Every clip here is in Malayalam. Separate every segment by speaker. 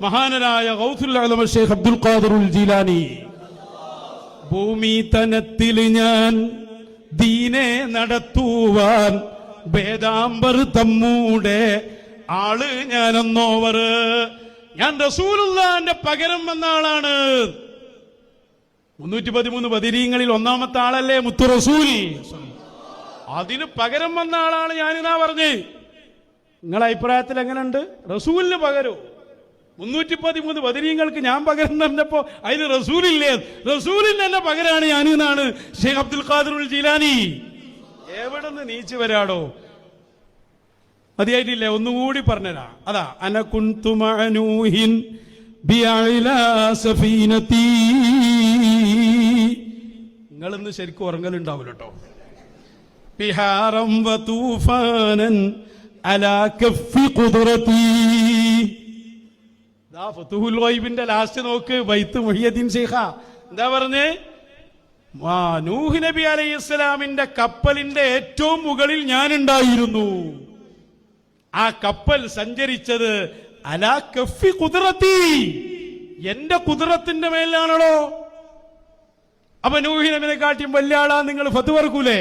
Speaker 1: മഹാനരായ ഷേഖ് അബ്ദുൽ ഖാദിറുൽ ജീലാനി. ഭൂമി തനത്തിൽ ഞാൻ ദീനെ നടത്തുവാൻ വേദാംബർ തമ്മൂടെ ആൾ ഞാനെന്നോവർ. ഞാൻ റസൂലുള്ളാന്റെ പകരം വന്ന ആളാണ്. മുന്നൂറ്റി പതിമൂന്ന് ബദിരീങ്ങളിൽ ഒന്നാമത്തെ ആളല്ലേ മുത്തു റസൂൽ. അതിന് പകരം വന്ന ആളാണ് ഞാനിതാ പറഞ്ഞ്. നിങ്ങളെ അഭിപ്രായത്തിൽ എങ്ങനെയുണ്ട്? റസൂലിന് പകരോ? മുന്നൂറ്റി പതിമൂന്ന് ബദരീങ്ങൾക്ക് ഞാൻ പകരം പറഞ്ഞപ്പോ അതിന് റസൂലില്ലേ? റസൂലിന് തന്നെ പകരാണ് ഞാനെന്നാണ് ഷെയ്ഖ് അബ്ദുൽ ഖാദിറുൽ ജീലാനി. എവിടെ നിന്ന് നീച്ചു വരാടോ? മതിയായിട്ടില്ലേ? ഒന്നുകൂടി പറഞ്ഞരാ. അതാ അനകുന്തുമനൂഹിൻ നിങ്ങളിന്ന് ശരിക്കും ഉറങ്ങലുണ്ടാവില്ല ബിഹാറം വതൂഫാനൻ അലാ കഫി ഖുദ്റതി. ദാ ലാസ്റ്റ് നോക്ക് വൈത്ത് മുഹിയദ്ദീൻ ഷെയ്ഖ എന്താ പറഞ്ഞേ? നൂഹ് നബി അലൈഹി ഇസ്ലാമിന്റെ കപ്പലിന്റെ ഏറ്റവും മുകളിൽ ഞാൻ ഉണ്ടായിരുന്നു ആ കപ്പൽ സഞ്ചരിച്ചത് അലാ കഫി കുതിരത്തി എന്റെ കുതിരത്തിന്റെ മേലാണല്ലോ അപ്പൊ നൂഹി കാട്ടിയും വലിയ ആളാ നിങ്ങൾ ഫത്ത് പറക്കൂലേ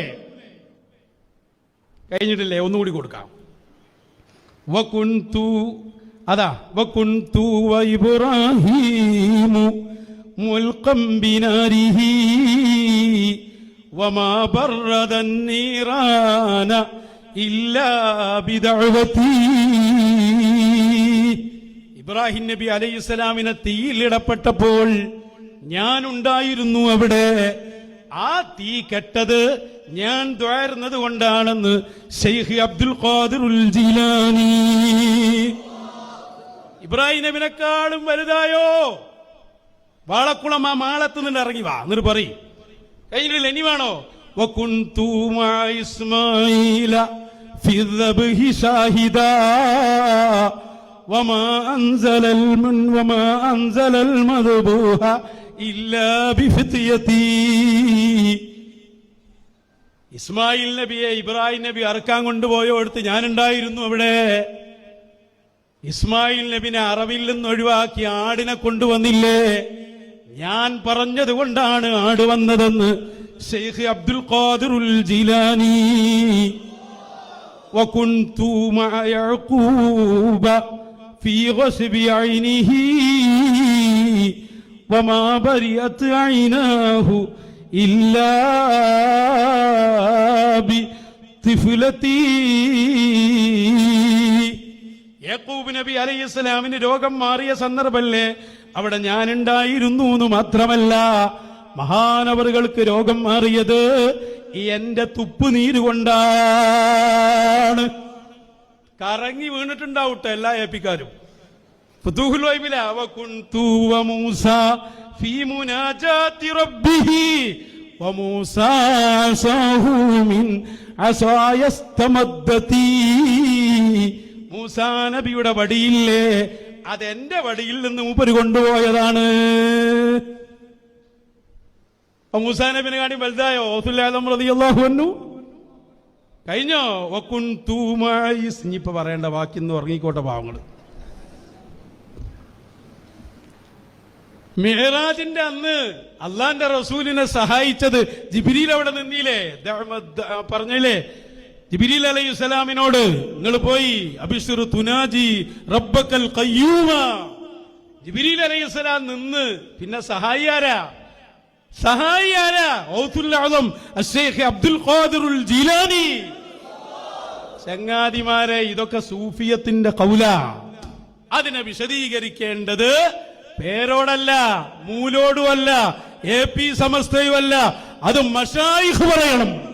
Speaker 1: കഴിഞ്ഞിട്ടില്ലേ? ഒന്നുകൂടി കൊടുക്കാം. വകുന്തു അതാ ഇബ്രാഹീമു മുൽക്കം ബിനാരിഹി വമാ ബർറദൻ നീറാന ഇല്ലാ ബിദഅവതി. ഇബ്രാഹിം നബി അലൈഹിസ്സലാമിനെ തീയിലിടപ്പെട്ടപ്പോൾ ഞാൻ ഉണ്ടായിരുന്നു അവിടെ. ആ തീ കെട്ടത് ഞാൻ ദ്വാരുന്നത് കൊണ്ടാണെന്ന് ഷെയ്ഖ് അബ്ദുൽ ഖാദിറുൽ ജീലാനി. ഇബ്രാഹിം നബിനെക്കാളും വലുതായോ വാളക്കുളം ആ മാളത്ത് നിന്ന് ഇറങ്ങി വാ എന്നിട്ട് പറയും കഴിഞ്ഞില്ല ഇനി വേണോ وكنت مع إسماعيل في الذبح شاهدا وما أنزل المن وما أنزل المذبوح إلا بفتيتي ഇസ്മായിൽ നബിയെ ഇബ്രാഹിം നബി അറക്കാൻ കൊണ്ടുപോയോടുത്ത് ഞാനുണ്ടായിരുന്നു അവിടെ ഇസ്മായിൽ നബിനെ അറവിൽ നിന്ന് ഒഴിവാക്കി ആടിനെ കൊണ്ടുവന്നില്ലേ ഞാൻ പറഞ്ഞത് കൊണ്ടാണ് ആട് വന്നതെന്ന് ഷെയ്ഖ് അബ്ദുൽ ഖാദിറുൽ ജീലാനി وكنت مع يعقوب في غصب عينه وما برئت عيناه إلا بطفلتي നബി അലൈഹി സ്വലാമിന് രോഗം മാറിയ സന്ദർഭല്ലേ അവിടെ ഞാനുണ്ടായിരുന്നു എന്ന് മാത്രമല്ല. മഹാനവറുകൾക്ക് രോഗം മാറിയത് എന്റെ തുപ്പുനീര് കൊണ്ടാണ്. കറങ്ങി വീണിട്ടുണ്ടാവട്ടെ എല്ലാ ഏപ്പിക്കാരും മൂസാ നബിയുടെ വടിയില്ലേ? അതെന്റെ വടിയിൽ നിന്ന് മൂപ്പര് കൊണ്ടുപോയതാണ്. മൂസാ നബിനെ കാണി വലുതായോ ഓസുല്ലാഹു കഴിഞ്ഞോ? വക്കുൻ തൂമായി സിഞ്ഞിപ്പ പറയേണ്ട വാക്കിന്ന് ഉറങ്ങിക്കോട്ടെ പാവങ്ങൾ. മെഹറാജിന്റെ അന്ന് അള്ളാന്റെ റസൂലിനെ സഹായിച്ചത് ജിബിരിയിൽ അവിടെ നിന്നില്ലേ? പറഞ്ഞില്ലേ? ജിബിരിൽ അലൈഹി സ്വലാമിനോട് നിങ്ങൾ പോയി അബിഷുർ തുനാജി റബ്ബക്കൽ കയ്യൂമ ജിബിരി അലൈഹി സ്വലാം നിന്ന് പിന്നെ സഹായിയാരാ ആരാ? സഹായി ആരാ? ഔത്തുൽ ആദം അബ്ദുൽ ഖാദിറുൽ ജീലാനി. ചങ്ങാതിമാരെ ഇതൊക്കെ സൂഫിയത്തിന്റെ കൗല. അതിനെ വിശദീകരിക്കേണ്ടത് പേരോടല്ല മൂലോടുമല്ല എ പി സമസ്തയുമല്ല അത് മഷായിഖ് പറയണം.